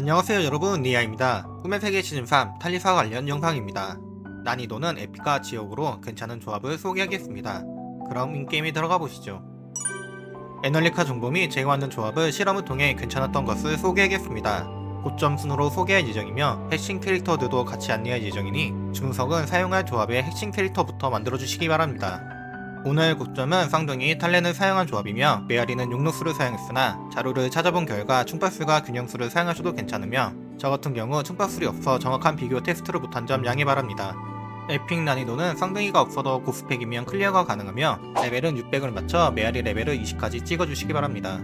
안녕하세요 여러분 니아입니다. 꿈의 세계 시즌 3 탈리사 관련 영상입니다. 난이도는 에픽과 지옥으로 괜찮은 조합을 소개하겠습니다. 그럼 인게임에 들어가 보시죠. 에널리카 및 제공하는 조합을 실험을 통해 괜찮았던 것을 소개하겠습니다. 고점 순으로 소개할 예정이며 핵심 캐릭터들도 같이 안내할 예정이니 준석은 사용할 조합의 핵심 캐릭터부터 만들어주시기 바랍니다. 오늘 고점은 쌍둥이 탈렌을 사용한 조합이며 메아리는 용록수를 사용했으나 자료를 찾아본 결과 충파술과 균형수를 사용하셔도 괜찮으며 저 같은 경우 충파술이 없어 정확한 비교 테스트를 못한 점 양해 바랍니다. 에픽 난이도는 쌍둥이가 없어도 고스펙이면 클리어가 가능하며 레벨은 600을 맞춰 메아리 레벨을 20까지 찍어주시기 바랍니다.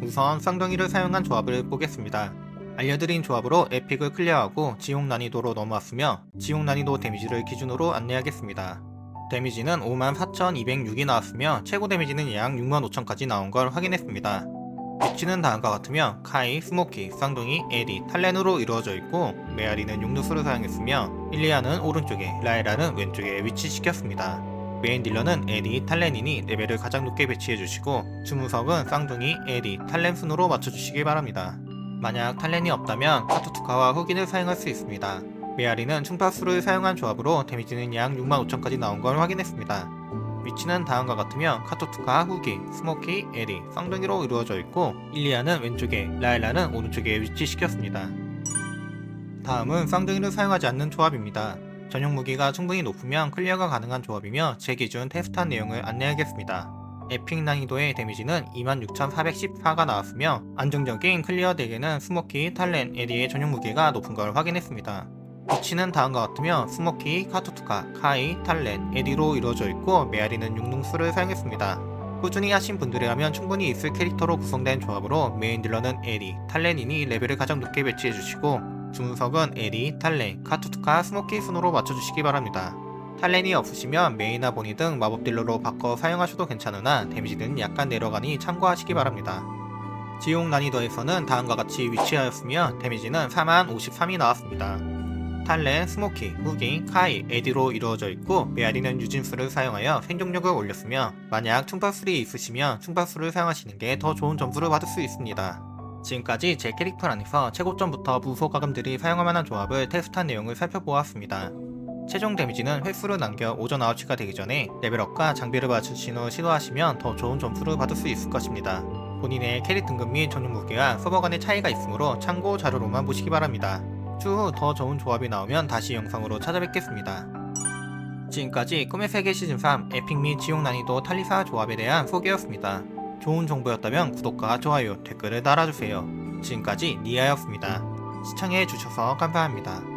우선 쌍둥이를 사용한 조합을 보겠습니다. 알려드린 조합으로 에픽을 클리어하고 지옥 난이도로 넘어왔으며 지옥 난이도 데미지를 기준으로 안내하겠습니다. 데미지는 54,206이 나왔으며 최고 데미지는 약 65,000까지 나온 걸 확인했습니다. 위치는 다음과 같으며 카이, 스모키, 쌍둥이, 에디, 탈렌으로 이루어져 있고 메아리는 용누수를 사용했으며 일리아는 오른쪽에, 라이라는 왼쪽에 위치시켰습니다. 메인 딜러는 에디, 탈렌이니 레벨을 가장 높게 배치해주시고 주무석은 쌍둥이, 에디, 탈렌 순으로 맞춰주시기 바랍니다. 만약 탈렌이 없다면 카투투카와 흑인을 사용할 수 있습니다. 메아리는 충파수를 사용한 조합으로 데미지는 약 65,000까지 나온 걸 확인했습니다. 위치는 다음과 같으며 카토투카, 후기, 스모키, 에리, 쌍둥이로 이루어져 있고 일리아는 왼쪽에, 라일라는 오른쪽에 위치시켰습니다. 다음은 쌍둥이를 사용하지 않는 조합입니다. 전용 무기가 충분히 높으면 클리어가 가능한 조합이며 제 기준 테스트한 내용을 안내하겠습니다. 에픽 난이도의 데미지는 26,414가 나왔으며 안정적인 클리어 덱에는 스모키, 탈렌, 에리의 전용 무기가 높은 걸 확인했습니다. 위치는 다음과 같으며 스모키, 카투투카, 카이, 탈렌, 에디로 이루어져 있고 메아리는 육능수를 사용했습니다. 꾸준히 하신 분들이라면 충분히 있을 캐릭터로 구성된 조합으로 메인 딜러는 에디, 탈렌이니 레벨을 가장 높게 배치해주시고 중석은 에디, 탈렌, 카투투카, 스모키 순으로 맞춰주시기 바랍니다. 탈렌이 없으시면 메이나 보니 등 마법 딜러로 바꿔 사용하셔도 괜찮으나 데미지는 약간 내려가니 참고하시기 바랍니다. 지옥 난이도에서는 다음과 같이 위치하였으며 데미지는 4만 53이 나왔습니다. 탈렌, 스모키, 후기, 카이, 에디로 이루어져 있고 메아리는 유진수를 사용하여 생존력을 올렸으며 만약 충파술이 있으시면 충파술을 사용하시는 게 더 좋은 점수를 받을 수 있습니다. 지금까지 제 캐릭터란에서 최고점부터 무소가금들이 사용할 만한 조합을 테스트한 내용을 살펴보았습니다. 최종 데미지는 횟수를 남겨 오전 9시가 되기 전에 레벨업과 장비를 맞추신 후 시도하시면 더 좋은 점수를 받을 수 있을 것입니다. 본인의 캐릭 등급 및 전용 무기와 서버 간의 차이가 있으므로 참고 자료로만 보시기 바랍니다. 추후 더 좋은 조합이 나오면 다시 영상으로 찾아뵙겠습니다. 지금까지 꿈의 세계 시즌 3 에픽 및 지옥 난이도 탈리사 조합에 대한 소개였습니다. 좋은 정보였다면 구독과 좋아요, 댓글을 달아주세요. 지금까지 니아였습니다. 시청해주셔서 감사합니다.